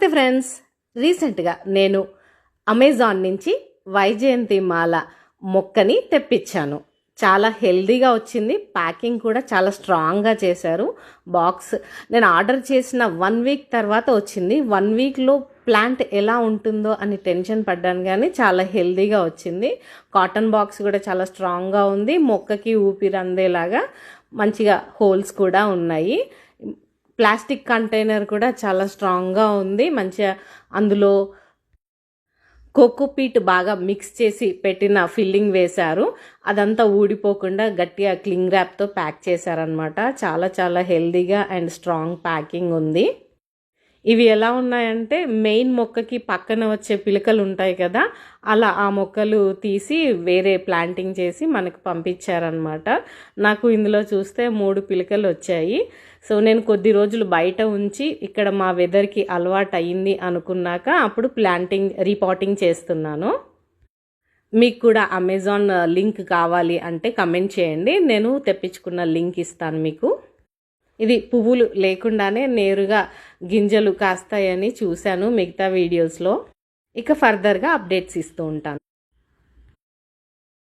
నమస్తే ఫ్రెండ్స్. రీసెంట్గా నేను అమెజాన్ నుంచి వైజయంతి మాల మొక్కని తెప్పించాను. చాలా హెల్దీగా వచ్చింది. ప్యాకింగ్ కూడా చాలా స్ట్రాంగ్గా చేశారు. బాక్స్ నేను ఆర్డర్ చేసిన వన్ వీక్ తర్వాత వచ్చింది. వన్ వీక్లో ప్లాంట్ ఎలా ఉంటుందో అని టెన్షన్ పడ్డాను కానీ చాలా హెల్దీగా వచ్చింది. కాటన్ బాక్స్ కూడా చాలా స్ట్రాంగ్గా ఉంది. మొక్కకి ఊపిరి అందేలాగా మంచిగా హోల్స్ కూడా ఉన్నాయి. ప్లాస్టిక్ కంటైనర్ కూడా చాలా స్ట్రాంగ్గా ఉంది. మంచిగా అందులో కోకోపీట్ బాగా మిక్స్ చేసి పెట్టిన ఫిల్లింగ్ వేశారు. అదంతా ఊడిపోకుండా గట్టిగా క్లింగ్ ర్యాప్తో ప్యాక్ చేశారనమాట చాలా చాలా హెల్దీగా అండ్ స్ట్రాంగ్ ప్యాకింగ్ ఉంది. ఇవి ఎలా ఉన్నాయంటే మెయిన్ మొక్కకి పక్కన వచ్చే పిలకలు ఉంటాయి కదా అలా ఆ మొక్కలు తీసి వేరే ప్లాంటింగ్ చేసి మనకు పంపించారనమాట నాకు ఇందులో చూస్తే మూడు పిలకలు వచ్చాయి. సో నేను కొద్ది రోజులు బయట ఉంచి ఇక్కడ మా వెదర్కి అలవాటు అయ్యింది అనుకున్నాక అప్పుడు ప్లాంటింగ్ రీపాటింగ్ చేస్తున్నాను. మీకు కూడా అమెజాన్ లింక్ కావాలి అంటే కమెంట్ చేయండి. నేను తెప్పించుకున్న లింక్ ఇస్తాను మీకు. ఇది పువ్వులు లేకుండానే నేరుగా గింజలు కాస్తాయని చూశాను మిగతా వీడియోస్లో. ఇక ఫర్దర్గా అప్డేట్స్ ఇస్తూ ఉంటాను.